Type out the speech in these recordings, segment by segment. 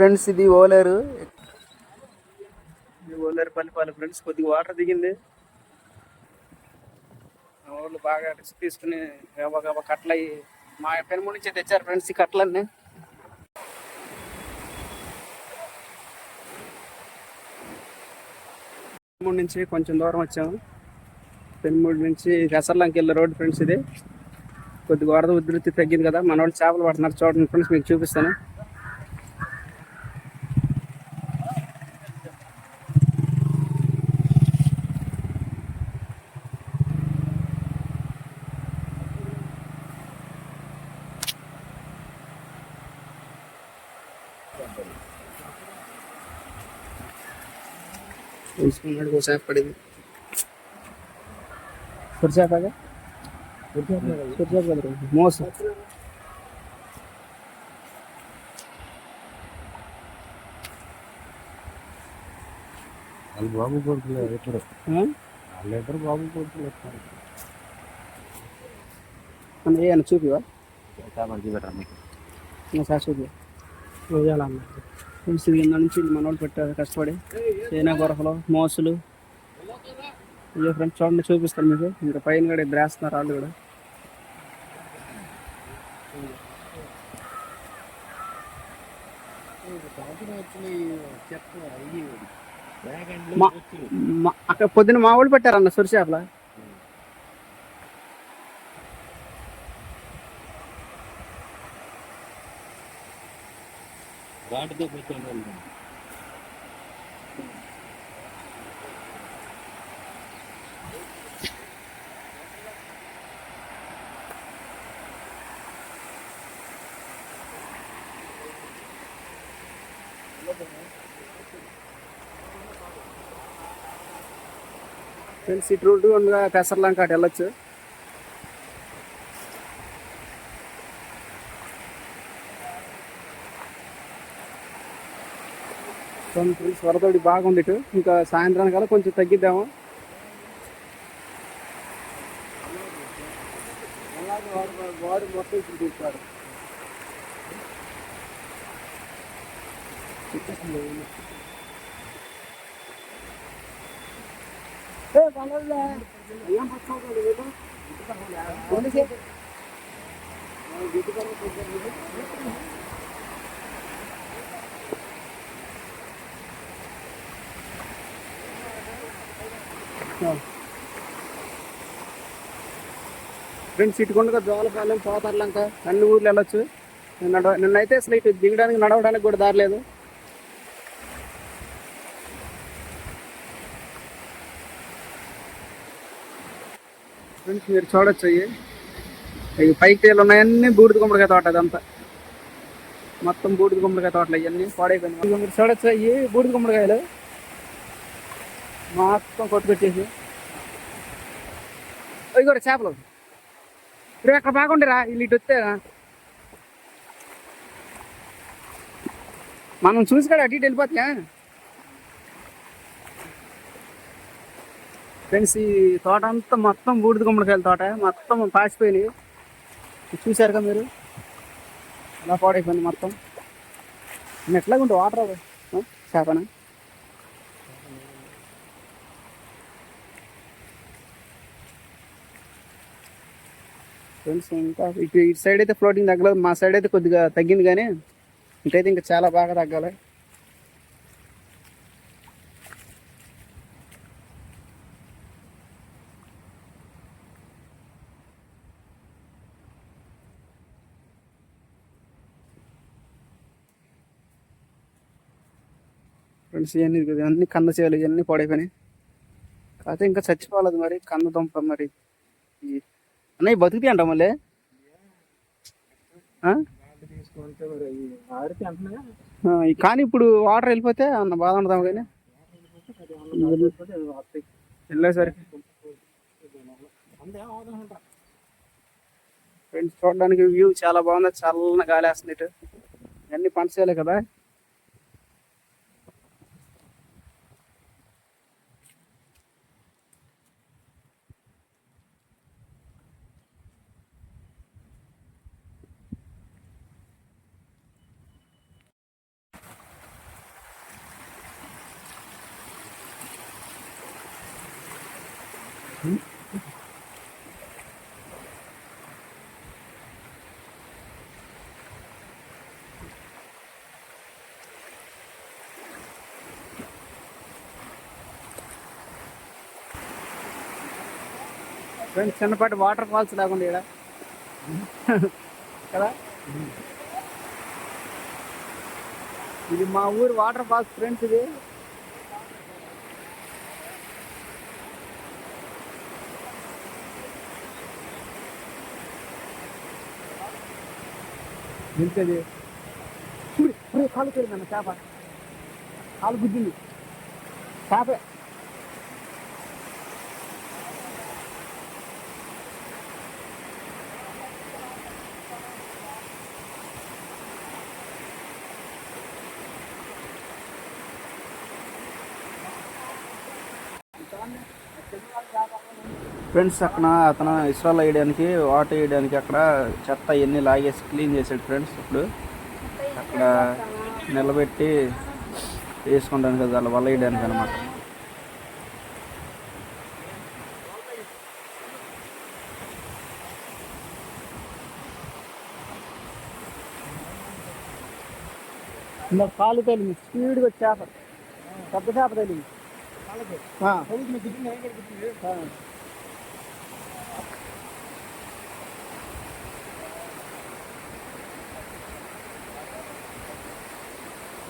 Friends ఇది ఓలేరు. ఇది Oleru Pallipali friends కొద్దిగా వాటర్ దిగింది. మా వాళ్ళు బాగా రిస్క్ తీసుకుని గబా కట్టలు అయ్యి మా పెనుమూడి నుంచి తెచ్చారు ఫ్రెండ్స్ ఈ కట్టలన్నీ. పెనుమూడి నుంచి కొంచెం దూరం వచ్చాము. పెనుమూడి నుంచి రెసర్లంకి వెళ్ళే రోడ్ ఫ్రెండ్స్ ఇది. కొద్దిగా వరద ఉధృతి తగ్గింది కదా మన వాళ్ళు చేపలు పడుతున్నారు చూడండి ఫ్రెండ్స్ మీకు చూపిస్తాను. తెలుసుకున్నాడు ఒక చేప పడింది సురచేపగా సురచేప కదా మోసం వాళ్ళు బాబు కొడుకులే ఇద్దరు ఆ? వాళ్ళిద్దరు బాబు కొడుకులు ఇస్తారు అన్న ఏ అన్న చూపివా మంచి బెటర్ మీకు చూపి ఫ్రెండ్స్ కింద నుంచి మన వాళ్ళు పెట్టారు కష్టపడి. చైనా గొరకలు మోసులు. అయ్యో ఫ్రెండ్స్ చూడండి చూపిస్తాను మీకు. ఇంకా పైన కూడా ఇద్దరు వేస్తున్నారు వాళ్ళు కూడా. అక్కడ పొద్దున మా వాళ్ళు పెట్టారన్న సురిచేపల. వాటితో కూర్చొని ఫ్రెండ్స్ ఇటు రోడ్డు ఉండగా పెసర్లంక అటు వెళ్ళొచ్చు చూడండి ఫ్రెండ్స్ వరదోడి బాగుంది ఇటు ఇంకా సాయంత్రానికల్లా కొంచెం తగ్గిద్దాము. వాడు మొత్తం ఇప్పుడు తీస్తాడు ఫ్రెండ్స్ ఇటుకుండగా జోలపాలెం పోతర్లంక. అన్ని ఊర్లు వెళ్ళొచ్చు. నడవ నిన్నైతే అసలు ఇటు దిగడానికి నడవడానికి కూడా దారలేదు ఫ్రెండ్స్ మీరు చూడొచ్చు అయ్యి అవి పైకి తేలు ఉన్నాయన్నీ బూడిద గుమ్మడికాయ తోట అదంతా. మొత్తం బూడిద గుమ్మడికాయ తోటలు ఇవన్నీ పాడైపోయినాయి. మీరు చూడొచ్చు అయ్యి బూడిద గుమ్మడికాయలు. మొత్తం కొట్టుకొచ్చేసి. అవి కూడా చేపలు. రేపు అక్కడ బాగుండేరా వీళ్ళు ఇటు వస్తే మనం చూసి కూడా అటు ఇటు వెళ్ళిపోతా ఫ్రెండ్స్ ఈ తోట అంతా మొత్తం బూడిద గుమ్మడికాయల తోట మొత్తం పాసిపోయినాయి. చూసారుగా మీరు? అలా పాడైపోయింది మొత్తం. ఎట్లాగుంటే వాటర్ చేపనా? ఫ్రెండ్స్ ఇంకా ఇటు ఇటు సైడ్ అయితే ఫ్లోటింగ్ తగ్గలేదు. మా సైడ్ అయితే కొద్దిగా తగ్గింది కానీ ఇటైతే ఇంకా చాలా బాగా తగ్గాలి. ఫ్రెండ్స్ ఇవన్నీ ఇవన్నీ అన్ని కంద చేయాలి ఇవన్నీ పడైపోయినాయి. కాకపోతే ఇంకా చచ్చిపోలేదు మరి కంద దుంప మరి. ఈ అన్నయ్య బతుకుతాయి అంట మళ్ళీ కానీ ఇప్పుడు వాటర్ వెళ్ళిపోతే అన్న బాధ ఉండదాం కానీ? వెళ్ళేసరికి. ఫ్రెండ్స్ చూడడానికి వ్యూ చాలా బాగుంది. చల్లన గాలి వేస్తుంది ఇటు. ఇవన్నీ పంట కదా? ఫ్రెండ్స్ చిన్నపాటి వాటర్ ఫాల్స్ లేకుండా ఇక్కడ కదా? ఇది మా ఊరు వాటర్ ఫాల్స్ ఫ్రెండ్స్ ఇది. నిలిచేది చూడు కాలు పోయిందన్న చేప. కాలు గుద్దింది. చేపే. ఫ్రెండ్స్ అక్కడ అతను ఇస్రాల్ వేయడానికి వాటర్ వేయడానికి అక్కడ చెత్త ఇవన్నీ లాగేసి క్లీన్ చేసాడు ఫ్రెండ్స్ ఇప్పుడు అక్కడ నిలబెట్టి వేసుకుంటానికి అది అలా వల వేయడానికి అనమాట ఇంకా కాలు తేలింది స్పీడ్గా చేప పెద్ద చేప తేలింది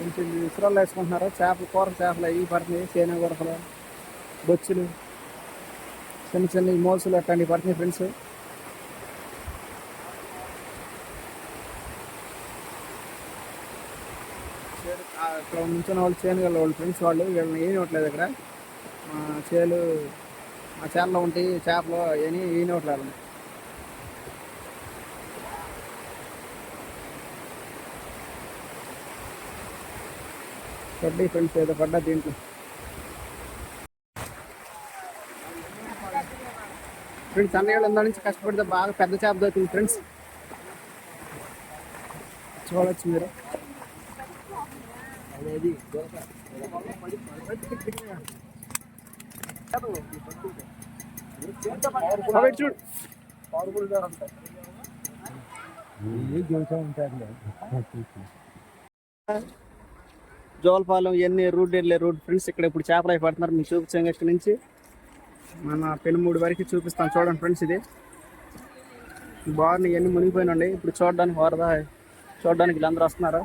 కొంచెం ఇసురాలు వేసుకుంటున్నారు చేపలు కూర చేపలు అవి పడుతున్నాయి. చేను కొరకలు బొచ్చులు చిన్న చిన్న మోసులు అట్లాంటివి పడుతున్నాయి ఫ్రెండ్స్. అక్కడ నుంచిన వాళ్ళు చేను గల వాళ్ళు ఫ్రెండ్స్ వాళ్ళు వీళ్ళని ఏమి ఇవ్వట్లేదు ఇక్కడ. మా చేలు మా చేలలో ఉంటాయి చేపలు ఏమి ఏమి పడ్డాయి ఫ్రెండ్స్ ఏదో పడ్డా దీంట్లో. ఫ్రెండ్స్ అన్నయ్య ఉందా నుంచి కష్టపడితే బాగా పెద్ద చేప దొరుకుతుంది ఫ్రెండ్స్ చూడవచ్చు మీరు అదేది చూడు. జోలపాలెం ఇవన్నీ రూట్ వెళ్ళే రూట్ ఫ్రెండ్స్ ఇక్కడ ఇప్పుడు చేపలు అవి పడుతున్నారు. మీకు చూపించాం ఇక్కడ నుంచి. మన పెనుమూడు వరకు చూపిస్తాం. చూడండి ఫ్రెండ్స్ ఇది. బాగున్నాయి ఇవన్నీ మునిగిపోయినండి ఇప్పుడు చూడడానికి వరద? చూడడానికి వీళ్ళందరూ వస్తున్నారు?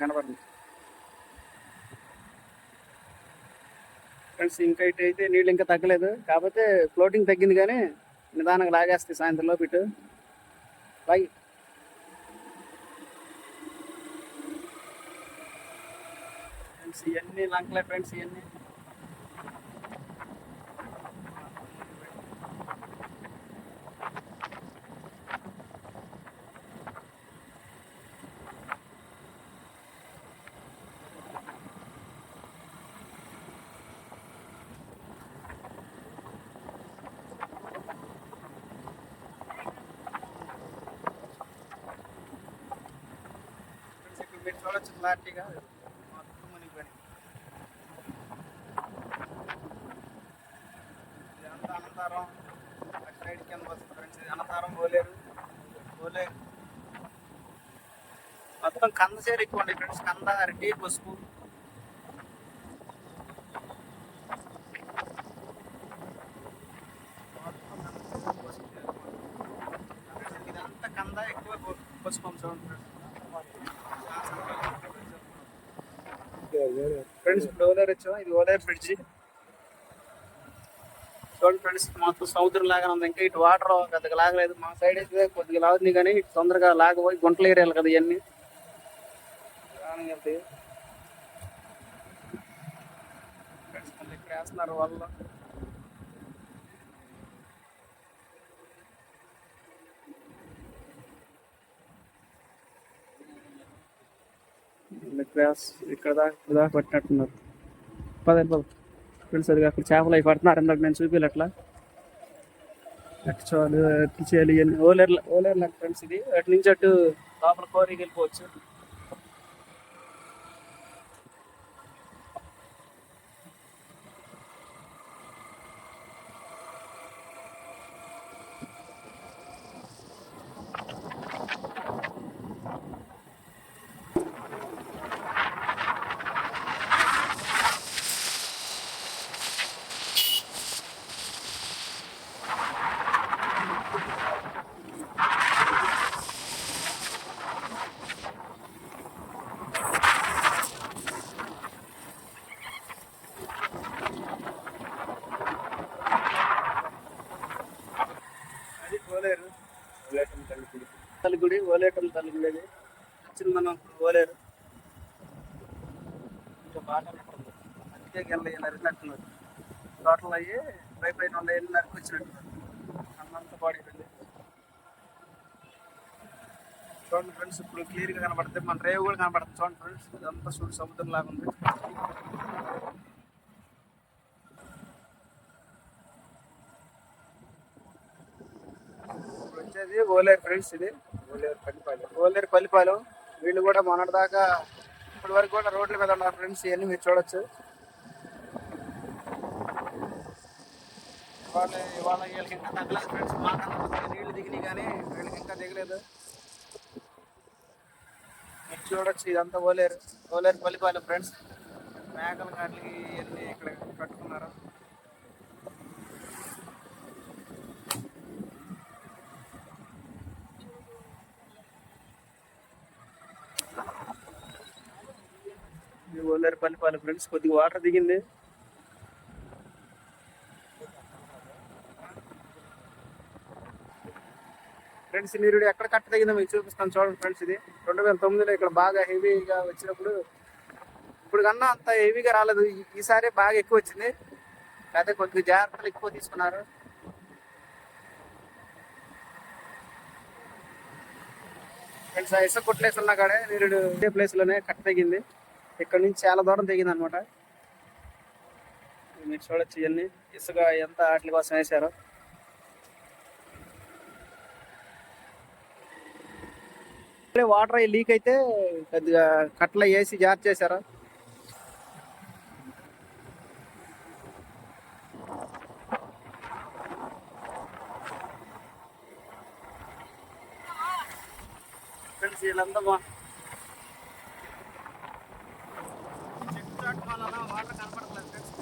కనబడుతుంది ఫ్రెండ్స్ ఇంకా ఇటు అయితే నీళ్ళు ఇంకా తగ్గలేదు. కాకపోతే ఫ్లోటింగ్ తగ్గింది కానీ నిదానంగా లాగేస్తాయి సాయంత్రం లోపు ఇటు. బాయ్ ఫ్రెండ్స్ ఇవన్నీ లంకలే ఫ్రెండ్స్ ఇవన్నీ. చూడొచ్చు క్లారిటీగా మొత్తం మునిగిపోయినాయి ఇదంతా అనంతారం అటు సైడ్ కింద వస్తుంది ఫ్రెండ్స్. ఇది అనంతారం పోలేరు. పోలేరు మొత్తం కంద సేరు ఎక్కువ ఉండే ఫ్రెండ్స్. కంద అరటి పసుపు. ఇదంతా కంద ఎక్కువ పసుపు అంశం ఫ్రెండ్స్ ఇప్పుడు ఓలేరు వచ్చాం ఇది ఓలేరు బ్రిడ్జి చూడండి ఫ్రెండ్స్ మొత్తం సముద్రం లాగా ఉంది. ఇంకా ఇటు వాటర్ పెద్దగా లాగలేదు. మా సైడ్ అయితే కొద్దిగా లాగుతుంది కానీ ఇటు తొందరగా లాగపోయి గుంటలు ఏరియాలి కదా ఇవన్నీ. వెళ్తాయి ఫ్రెండ్స్ ఇక్కడ వేస్తున్నారు వాళ్ళు క్రాస్ ఇక్కడ దాకా ఇక్కడ దాకా పట్టినట్టున్నారు. పదండి బాబు. ఫ్రెండ్స్ అది అక్కడ చేపలు అవి పడుతున్నారు ఇందాక నేను చూపించాలి అట్లా. అటు చాలు అటు చేయాలి ఓలేర్ల ఓలేర్ల ఫ్రెండ్స్ ఇది. అటు నుంచి అటు లోపల కోరికి వెళ్ళిపోవచ్చు అది ఓలేరు తల్లిగుడి. ఓలేటం తల్లిగుడి అది. వచ్చింది మనం ఓలేరు. ఇంకా బాగా అందుకే గెల్ల నరికినట్టున్నారు టోటల్ అయ్యి పై పైన ఉన్నాయి నరికి వచ్చినట్టు. అన్నంత బాడీ చూడండి ఫ్రెండ్స్ ఇప్పుడు క్లియర్గా కనబడుతుంది మన రేవు కూడా కనబడుతుంది. చూడండి ఫ్రెండ్స్ ఇదంతా చూడు సముద్రం లాగా ఉంది. ఇప్పుడు వచ్చేది ఓలేరు ఫ్రెండ్స్ ఇది. ఓలేరు పల్లిపాలెం. ఓలేరు పల్లిపాలెం. వీళ్ళు కూడా మొన్నటి దాకా ఇప్పటి వరకు కూడా రోడ్ల మీద ఉన్నారు ఫ్రెండ్స్. ఇవన్నీ మీరు చూడొచ్చు. ఇవాళ ఇవాళ వీళ్ళకి ఇంకా తగ్గలేదు ఫ్రెండ్స్. మాకన్నా నీళ్ళు నీళ్ళు దిగినాయి కానీ వీళ్ళకి ఇంకా దిగలేదు. మీరు చూడొచ్చు ఇదంతా ఓలేరు. ఓలేరు పల్లిపాలెం ఫ్రెండ్స్. మేకల కాట్లకి ఇవన్నీ ఇక్కడ కట్టుకున్నారు. ఇది ఓలేరు ఫ్రెండ్స్ కొద్దిగా వాటర్ దిగింది. ఫ్రెండ్స్ మీరు ఎక్కడ కట్ట తగిందో మీకు చూపిస్తాను చూడండి ఫ్రెండ్స్ ఇది. రెండు వేల తొమ్మిదిలో ఇక్కడ బాగా హెవీగా వచ్చినప్పుడు ఇప్పుడు కన్నా అంత హెవీగా రాలేదు. ఈ- ఈసారి బాగా ఎక్కువ వచ్చింది. అయితే కొద్దిగా జాగ్రత్తలు ఎక్కువ తీసుకున్నారు. ఫ్రెండ్స్ ఇసుక కొట్లేసి ఉన్నా కాడే మీరు ఇదే ప్లేస్లోనే కట్ట తగ్గింది. ఇక్కడ నుంచి చాలా దూరం తెగింది అనమాట మీరు చూడొచ్చు ఇవన్నీ. ఇసుక ఎంత వాటి కోసం వేశారు. వాటర్ అయ్యి లీక్ అయితే కొద్దిగా కట్టలు వేసి జార్ చేశారు. ఫ్రెండ్స్ వీళ్ళంతా వలన వాటర్ కనపడట్లేదు ఫ్రెండ్స్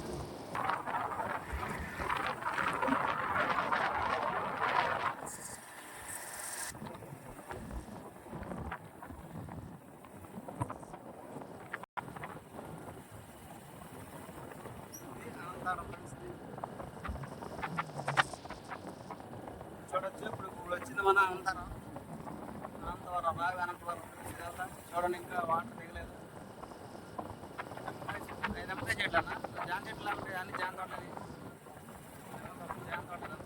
చూడొచ్చు ఇప్పుడు ఇప్పుడు వచ్చింది మన అనంతరం అనంతవరం బాగా అనంతవరం చూడండి ఇంకా వాటర్ దిగలేదు అన్న జాన్ చెట్లు ఉంటాయి అన్ని జాన్ తోటలు జాన్ తోటలు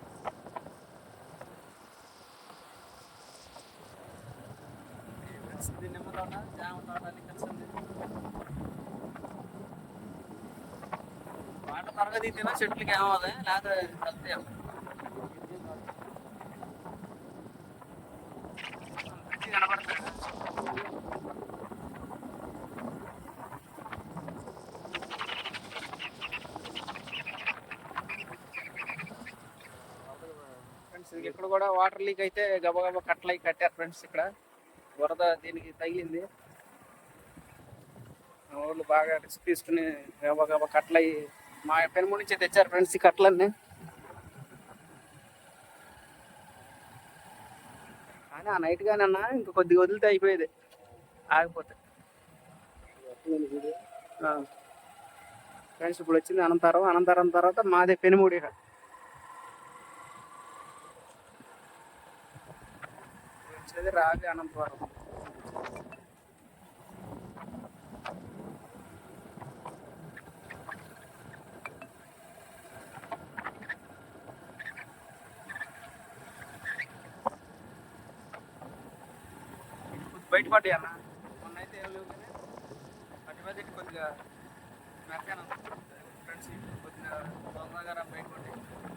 ఇది నిమ్మ తోట జామ తోట అన్ని వాటర్ త్వరగా దిగితేనే చెట్లకి ఏమవుతాయి లేకపోతే వెళ్తాయి ఇక్కడ కూడా వాటర్ లీక్ అయితే గబగబా కట్టలై కట్టారు ఫ్రెండ్స్ ఇక్కడ. వరద దీనికి తగిలింది. వాళ్ళు బాగా రిస్క్ తీసుకుని గబగబా కట్టలై మా పెనుము నుంచి తెచ్చారు ఫ్రెండ్స్ ఈ కట్టలన్నీ కానీ ఆ నైట్ కానీ అన్న ఇంకా కొద్దిగా వదిలితే అయిపోయేది. ఆగిపోతే. ఫ్రెండ్స్ ఇప్పుడు వచ్చింది అనంతరం. అనంతరం తర్వాత మాదే పెనుమూడి ఇక్కడ ఉంటుంది రావి అనంతవరం బయటపడ్డాయి అన్న మొన్న అయితే ఏం లేవు కానీ అటు మీద కొద్దిగా మెక్కాను ఫ్రెండ్స్ కొద్దిగా తొందరగా బయటపడ్డాయి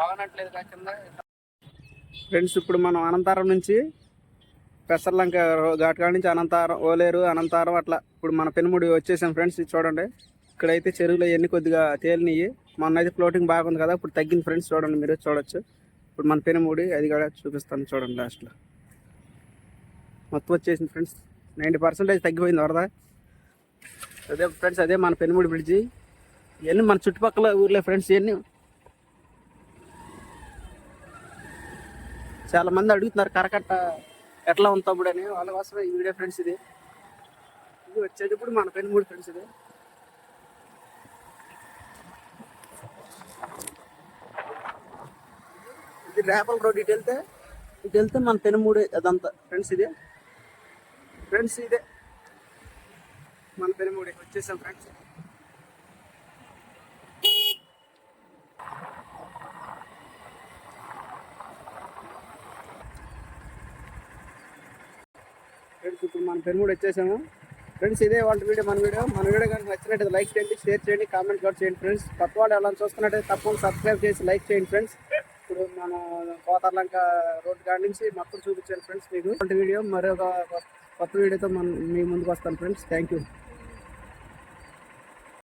బాగానట్లేదు కింద. ఫ్రెండ్స్ ఇప్పుడు మనం అనంతారం నుంచి పెసర్లంక ఘాట్ కాడ నుంచి అనంతారం ఓలేరు అనంతారం అట్లా ఇప్పుడు మన పెనుముడి వచ్చేసాం ఫ్రెండ్స్ ఇది చూడండి. ఇక్కడైతే చెరువులో ఎన్ని కొద్దిగా తేలినవి మొన్న అయితే ఫ్లోటింగ్ బాగుంది కదా ఇప్పుడు తగ్గింది ఫ్రెండ్స్ చూడండి మీరు చూడొచ్చు. ఇప్పుడు మన పెనుముడి అది కూడా చూపిస్తాను చూడండి లాస్ట్లో మొత్తం వచ్చేసింది ఫ్రెండ్స్. నైంటీ పర్సెంటేజ్ తగ్గిపోయింది వరద? అదే ఫ్రెండ్స్ అదే మన పెనుముడి బ్రిడ్జి. ఇవన్నీ మన చుట్టుపక్కల ఊర్లే ఫ్రెండ్స్ ఇవన్నీ చాలా మంది అడుగుతున్నారు కరకట్ట ఎట్లా ఉంది తమ్ముడు అని వాళ్ళ కోసం ఈ వీడియో ఫ్రెండ్స్ ఇది. ఇది వచ్చేటప్పుడు మన పెనుమూడు ఫ్రెండ్స్ ఇది. ఇది రేపల్ రోడ్ ఇటు వెళ్తే ఇటు వెళ్తే మన పెనుమూడు అదంతా ఫ్రెండ్స్ ఇదే. ఫ్రెండ్స్ ఇదే. మన పెనుమూడి వచ్చేసాం ఫ్రెండ్స్. ఫ్రెండ్స్ ఇప్పుడు మన పెరుమూడు వచ్చేసాము. ఫ్రెండ్స్ ఇదే వాళ్ళ వీడియో మన వీడియో. మన వీడియో కనుక నచ్చినట్టు లైక్ చేయండి షేర్ చేయండి కామెంట్ కూడా చేయండి ఫ్రెండ్స్. కొత్త వాళ్ళు ఎలా చూస్తున్నట్టు తప్పకుండా సబ్స్క్రైబ్ చేసి లైక్ చేయండి ఫ్రెండ్స్. ఇప్పుడు మన కోతర్లంక రోడ్ కాడ నుంచి మొత్తం చూపించాను ఫ్రెండ్స్ మీకు. వీడియో మరొక కొత్త వీడియోతో మన మీ ముందుకు వస్తాను ఫ్రెండ్స్. Thank you